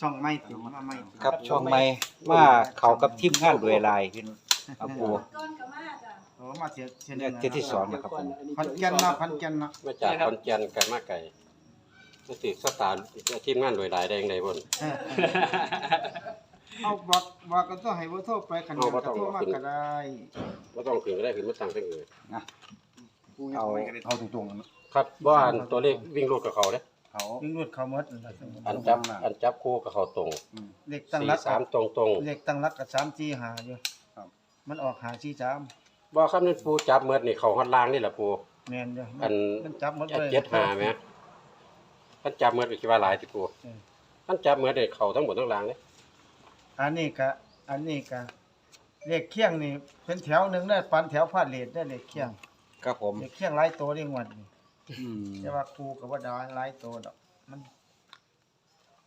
ช่องไม่ติมาไม่ติครับช่องใหม่มาเข้ากับทีมงานด้วยลายพี่น้องครับปูก้อนก็มาจ้ะโอ้มาเสียเสียเนี่ยเที่ยวที่สองนะครับผมพันแก่นเนาะพันแก่นเนาะมาจากขอนแก่นไกลมาไกลมาติดสตาร์ทีมงานโดยหลายได้ยังไงบ่นเออเอาบอกบอกก็ต้องให้เบอร์โทรไปคันเดียวก็โทรมาก็ได้บ่ต้องขึ้นก็ได้ขึ้นมาตั้งแต่อื่นเอาเอาตรงๆนะครับบ่อันตัวเลขวิ่งรูดกับเขาเด้ เขาวิ่งรวดเขาหมดนั่นล่ะอันจับอันจับคู่กับเขาตรงเลขตั้งสี่รักสามตรงตรงเลขตั้งรักกับ3 4 5อยู่มันออก5 4 3บ่คำนั้นปูจับเมิดนี่เขาฮอดล่างนี่แหละปู แม่นอยู่อัน มันจับหมดเลย เจ็ดหาไหมท่านจับเมิดไปคิดว่าหลายติปูเออท่านจับเมิดเนี่ยเขาทั้งหมดทั้งล่างเลยอันนี้ก็อันนี้ก็เลขเคียงนี่เป็นแถวหนึงได้ปันแถวพาดเลทได้เลขเคียงครับผมเลขเคียงหลายตัวได้งวดนี่ อืมแต่ว่าครูก็บ่ได้หลายตัวดอก มัน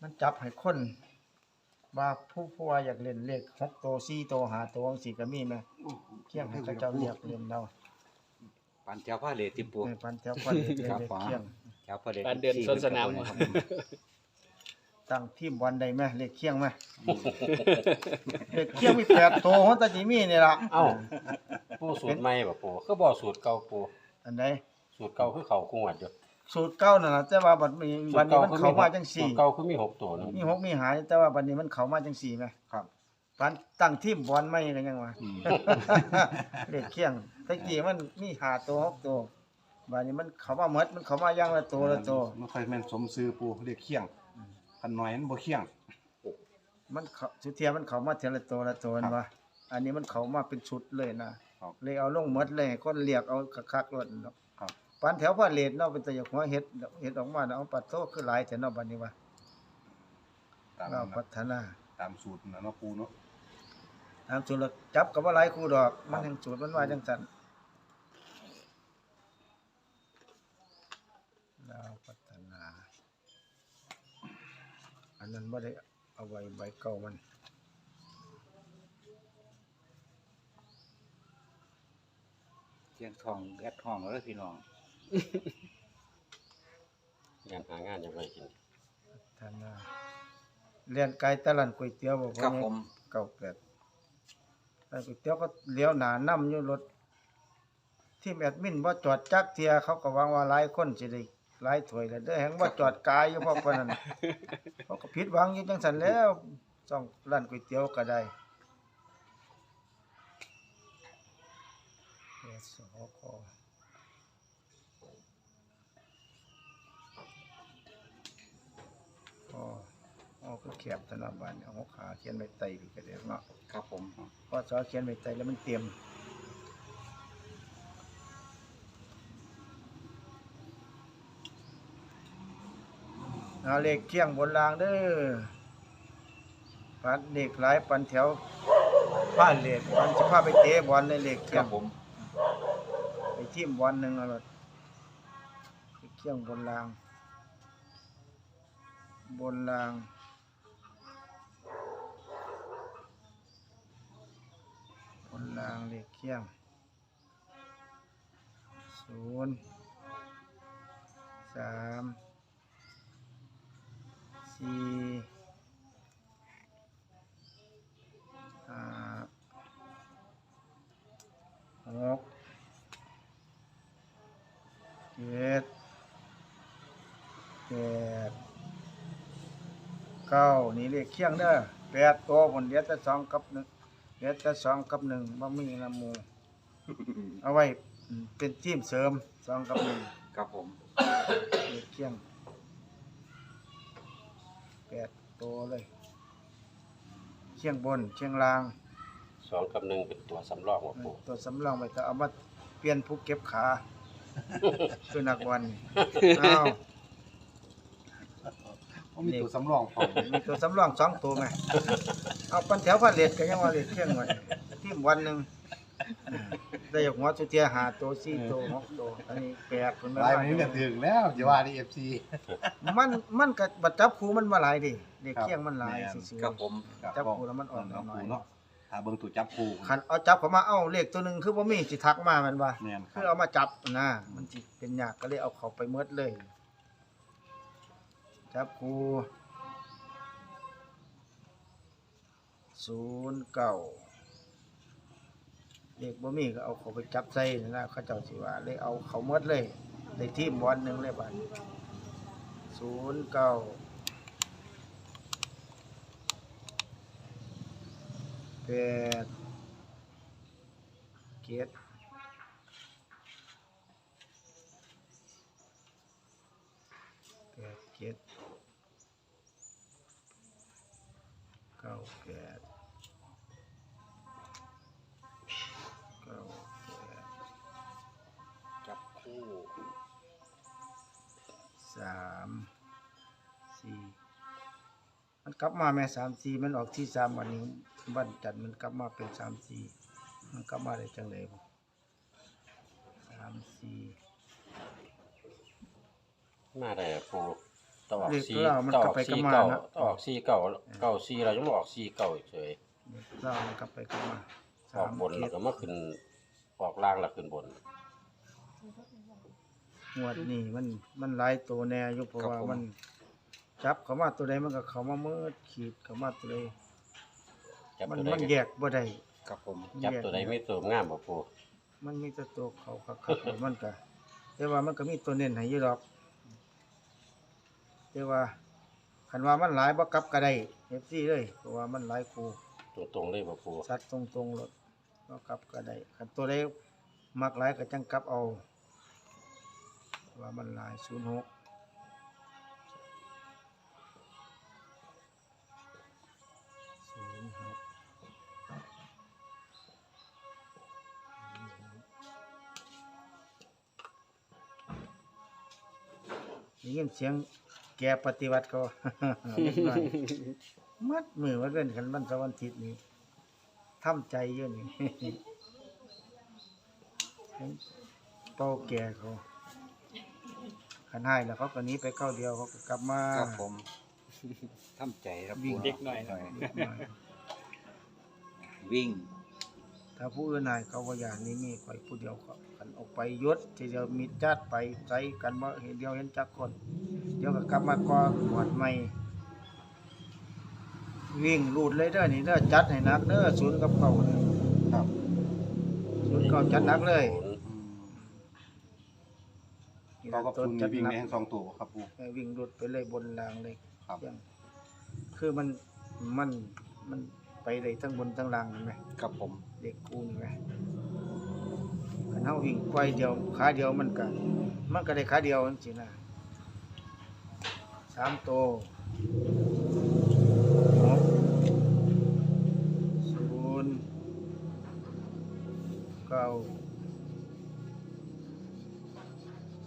มันจับให้คน ว่าผู้ผู้ว่าอยากเล่นเลข6ตัว4ตัว5ตัวจังซี่ก็มีแหมเคียงให้เขาเจ้าเรียกเล่นเราปันแถวผ้าเหลยติปู ในปันแถวพาดเลทเลขเคียงแถวผ้าเหลยปานเดินสวนสนาม ครับตั้งทีมบอลได้ไหมเลขเคียงไหมเลขเคียงมี8ตัวของตาจิมีนี่ล่ะเอ้าปูสูตรใหม่บ่ปูคือบ่สูตรเก่าปูอันใด สูตรเก่าคือเขาคงวัดอยู่สูตรเก่านั่นล่ะแต่ว่าบัดนี้สูบัตดรนี้เก่ามันคือเข้ามาจังสูสี่ตรเก่าคือมีหกตัวหนึงมีหกมีหาย แต่ว่าบัดนี้มันเข้ามาจังสี่ไหมครับปันตั้งทีมบอลไม่กันยังวะ อืมเลขเคียงแตะกี้มันมีหาตัวหกตัวบัดนี้มันเข้ามาหมดมันเข้ามาอย่างละตัวละตัว มันค่อยแม่นสมซื้อปูเรียกเคียงคันน้อยมันบ่เคียง มันเข้าสุดเทียมันเข้ามาเทียละตัวละตัวนั่นวะอันนี้มันเข้ามาเป็นชุดเลยนะ ครับ เลยเอาลงหมดเลยให้คนเรียกเอาคักๆรถเนาะครับ ปันแถวพาเลทเนาะเป็นตะยกหัวเฮ็ดเฮ็ดออกมาเนาะเอาปัดโตคือหลายแต่เนาะบัดนี้ว่าตามเรานั้นพันะฒนาตามสูตรนะเนาะปูเนาะตามสูตรแล้วจับกับว่าหลายคู่ดอก มันแห่งสูตรมันว่าจังซั่นเราพัฒนา อันนั้นบ่ได้เอาไว้ใบเก่ามันเสียงทองแอดทองแล้วพี่น้อง งานหางานอย่างไรกินพัฒนาเรียนไกลตะลันก๋วยเตี๋ยวบ่ครับผม เก่าแปดแต่ก๋วยเตี๋ยวก็เลี้ยวหน้านํอยู่รถที่แอดมินบ่จอดจักเที่ยเขาก็หวังว่าหลายคนสิได้หลายถ้วยแล้วเด้อแฮงบ่จอดกายอยู่เพราะปานนั้น เขาก็ผิดหวังอยู่จังซั่นแล้วต้องร้านก๋วยเตี๋ยวก็ได้เอสหกอ๋ อ๋อก็เขียบธนาบาลเอาหกขาเขียนไว้ไตพี่ก็ได้เนาะครับผมพอสอเขียนไว้ไตแล้วมันเตรียมเอาเลขเคียงบนรางเด้อปัดเลขหลายปันแถวบ้านเลขปันสิพาไปเตะบอลในเลขคเคียรังบผม ไปทีมบอลหนึ่งเอาล่ะเลขเคียงบนราง บนราง นรางเลขเคียงศูนย์สามสี่ห้าหกเจ็ดแปดเก้านี่เลขเคียงเด้อแปดตัวผลเดียวแต่สองกับหนึ่ง ลือแต่สองกับหนึ่งบ่มีละหมูเอาไว้อืมเป็นทีมเสริมสองกับหนึ่งครับผมเด็กเคียงแปดตัวเลยเชียงบนเชียงล่างสองกับหนึ่งเป็นตัวสำรองว่าปูตัวสำรองไปก็เอามาเปลี่ยนผู้เก็บขาคือนักบอลนี่อ้าวเขา มีตัวสำรองพร้อมมีตัวสำรองสองตัวไหมเอาปันแถวพันเลดก็ยังว่าเลดเชียงไว้ทีมวันหนึ่งอืมได้ยกหัวสุเทียหาตัวสี่ตัวหกตัวอันนี้แปดคนไม่ลายว่ามันนี้เนี่ยถึงแล้วจะว่าดี FC มันมันก็บัดจับครูมันมาหลายดิเด็กครับเคียงมันหลายแม่นซื่อครับผมจับคู่แล้วมันอ่อนเนาะหน่อยปูเนาะถ้าเบิ่งตัวจับปูคันเอาจับเข้ามาเอ้าเลขตัวหนึงคือบ่มีสิทักมาแม่นว่าแม่นคคืรัอบเอามาจับนะมันสิเป็นยากก็เลยเอาเข้าไปเมิดเลย จับคูศูนย์เก้าเด็กบ่มีก็เอาเขาไปจับใส่นะเขาเจ้าสิว่าเลยเอาเขาหมดเลยได้ทีมบอลหนึ่งเลยบัดศูนย์เก้าแปดเจ็ดแปดเจ็ดเก้า แปดเก้าแปดจับคู่สามสี่มันกลับมาแม่สามสี่มันออกที่สามวันนี้วันจันทร์มันกลับมาเป็นสามสี่มันกลับมาได้จังเลยสามสี่มาได้ปู ต้องออกเด็กซีเรามันต้องกอลัอบกไปซีกลับมาเก่านะ ต้องออกซีเก่าเก่าซีเรายังบ่ออกซีเก่าเฉยเด็กเรามันกลับไปกลับมาออกบนแล้วก็มาขึ้นออกล่างแล้วขึ้นบน งวดนี้มันมันหลายตัวแน่อยู่เพราะครับว่าผม มัน จับเขามาตัวใดมันก็เขามาเมื่อขีดเขามาตัวใดจับมันตัวใดมันก็แยกบ่ได้ครับผมจับตัวใดไม่ตัวงามบ่ปูมันมีแต่ตัวเขาคักๆมันก็แต่ว่ามันก็มีตัวเน้นให้อยู่ดอก แต่ว่าคันว่ามันหลายบ่กลับก็ได้ FC เลยเพราะว่ามันหลายคู่ตรงๆเลยบ่ปูสัตว์ตรงๆรถบ่กลับก็ได้คันตัวใดมักหลายก็จังกลับเอาว่ามันหลาย06 06ได้ยินเสียงแกปฏิวัติก็เล็กน้อยมัดมือวัดเว้นกันวันเสาร์วันอาทิตย์นี้ทำใจเยอะนี่เห็นเป้าแก่เขาขันให้แล้วเขาก็หนี้ไปเข้าเดียวเขาก็กลับมา ครับผมทำใจครับวิ่งเด็กหน่อยหน่อย เด็กน้อย วิ่ง ถ้าผู้อื่นนายเขาว่าอย่างนี้มีไปผู้เดียวเขาขันออกไปยศทีเดียวมีจัดไปใจกันว่าเห็นเดียวเห็นจักคน เดี๋ยวก็กลับมาก่อหวดใหม่ วิ่งรูดเลยเด้อนี่เด้อจัดให้หนักเด้อศูนย์กับเก่าเนี่ยครับศูนย์เก่าจัดหนักเลยอืมเรากับคุณมีวิ่งในทั้งสองตัวครับปูให้วิ่งรุดไปเลยบนรางเลยครับเที่ยงคือมันมันมันไปเลยทั้งบนทั้งล่างเห็นไหม ครับผม เด็กกูนี่ไหมคันเฮาวิ่งไปเดียวขาเดียวมันก็มันก็ได้ขาเดียวจังซี่นะสามโตวหกศูนย์เก้า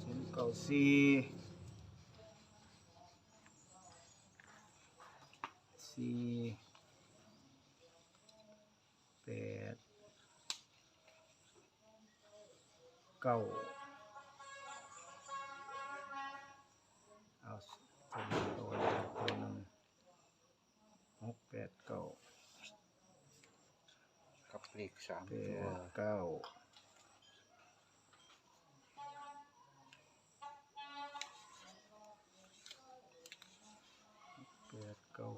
ศูนย์เก้าสี่สี่แปด เก้าเอาตัวนตัวนี้ตัวหนึงหกแปดเก้าครับเลขสามแปตัวดเก้าแปดเก้า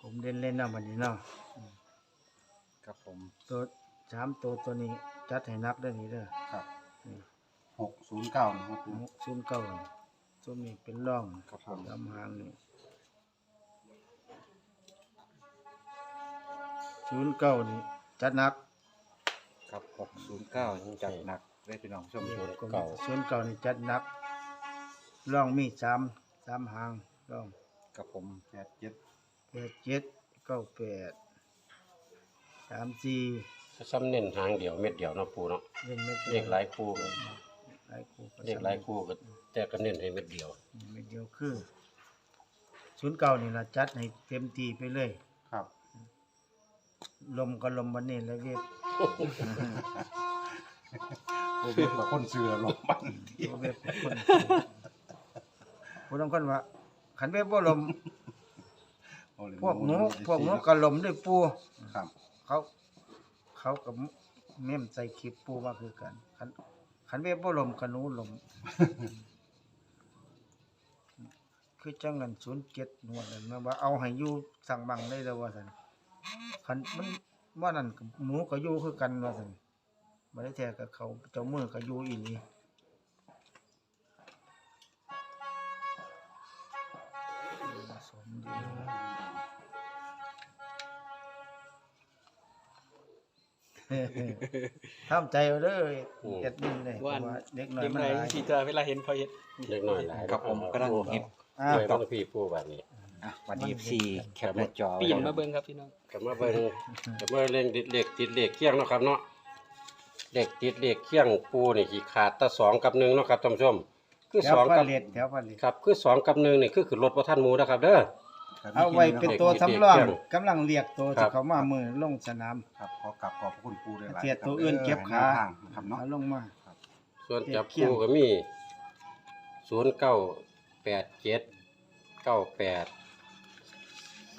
ผมเล่นเล่นๆเนาะวันนี้เนาะ ผมตัวสามตัวตัวนี้จัดให้นับได้นี่เด้อครับนี่หกศูนย์เก้านะครับปูหกศูนย์เก้าตัวนี้เป็นร่องครับผมลำหางนี่ศูนย์เก้านี่จัดหนักครับหกศูนย์เก้าจัดหนักเลยพี่น้องชมศูนย์ก็เก่าศูนย์เก้านี่จัดหนักร่องมีสามสามหางร่องครับผมแปดเจ็ด แปดเจ็ดเก้าแปด สามสี่ถ้าซ้ำเน้นหางเดียวเม็ดเดียวเนาะปูเนาะเล่นเม็ดเลขหลายคู่ก็หลายคู่ก็เลขหลายคู่ก็แต่ก็เน้นให้เม็ดเดียว เม็ดเดียวคือศูนย์เก้านี่ละจัดให้เต็มที่ไปเลย ครับ ลมก็ลมวันนี้แล้วเรียกโอเบียกับคนเสือลงบันตัวเว็บคนผู้ต้องคนว่าขันเว็บบ่ลมโอ้เลยพวกหนูพวกหนูก็ลมด้วยปูครับ เขาเขากับเม่มใส่คลิปปูว่าคือกันขันขันเว็บบ่ลมกับหนูลม คือจังนั้น07หนวดนั่นนะว่าเอาให้อยู่สั่งบังได้แล้วว่าซั่นคันมันว่านั่นก็หมูก็อยู่คือกันว่าซั่นบ่ได้แท้กับเขาเจ้ามือก็อยู่อีหลีสมดี ทำใจเอาเด้อเฮ็ดดินเลยเพราะว่าเด็กน้อยเห็นมันไรหลายพี่จะเวลาเห็นพอเห็น เล็กน้อยหลายครับผมก็นั่งเห็นอ่าด้วยต้องพี่ผู้แบบนี้อะวันนี้ซีแคปหน้าจอไว้ปีนแล้มาวเบิ่งครับพี่น้อง กับมาเบิ่งกับมาเล่นเหล็กติดเหล็กเคียงเนาะครับเนาะเหล็กติดเหล็กเคียงปูนี่ขีขาดแตะสองกับหนึ่งเนาะครับท่านผู้ชม คือแถสวองพักันบเลดแถวพันเลดครับคือสองกับหนึ่งนี่คือขึ้นรถบ่ทันหมูนะครับเด้อ ครับเอาไว้เป็นตัวสำรองเด็กกำลังเรียกตัวครัที่บเขามามือลงสนาม ครับขอกลับขอบพระคุณปูด้วยหลายเทียดตัวอื่นเก็บขาทางนะครับเนาะเอาลงมา ส่วนจับคู่ก็มีศูนย์เก้าแปดเจ็ดเก้าแปด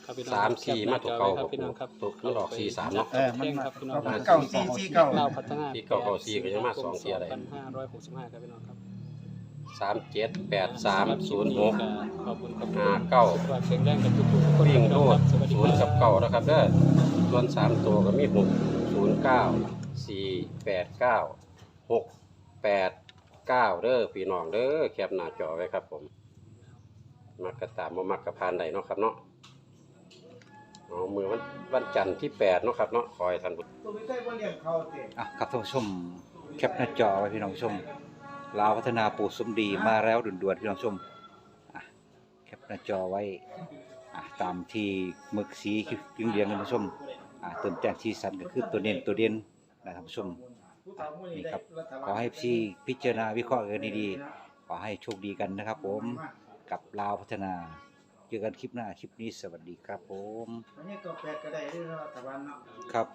ครับพี่น้องสามสี่มาตัวเก่าครับพี่น้องครับตัวมันออกสี่สามเนาะเออมันมาครับพี่น้องเอาเก้าสี่สี่เก้าเราพัฒนาที่เก้าเก้าสี่ก็ยังมาสองเที่ยเลยพันห้าร้อยหกสิบห้าครับพี่น้องครับ สามเจ็ดแปดสามศูนย์หกขอบคุณครับห้าเก้าสุขภาพแข็งแรงกันทุกๆทุกคนวิ่งพี่น้รูองคดรับสวัสดีศูคนย์รักับบเก้านะครับเด้อส่วนสามตัวก็มีหกศูนย์เก้าสี่แปดเก้าหกแปดเก้าเด้อพี่น้องเด้อแคปหน้าจอไว้ครับผมมักกะตามบ่มักกะพานใดเนาะครับเนาะเอามือวันวันจันทร์ที่แปดเนาะครับเนาะคอยท่านผู้ตัวไม่ใช่ว่าเลี้ยงเขาเตะอะครับท่านผู้ชมแคปหน้าจอไว้พี่น้องผู้ชม ลาวพัฒนาปู่สมดีมาแล้วด่วนๆพี่น้องผู้ชมอะแคปหน้าจอไว้อะตามที่หมึกสีเรียงๆกันผู้ชมอะเติมแต่งสีสันก็คือตัวเน้นตัวเด่นนะครับผู้ชมนี่ครับขอให้พี่พิจารณาวิเคราะห์กันดีๆขอให้โชคดีกันนะครับ ผมกับลาวพัฒนาเจอกันคลิปหน้าคลิปนี้สวัสดีครับผมอันนี้ก็แปดก็ได้เด้อรัฐบาลเนาะครับ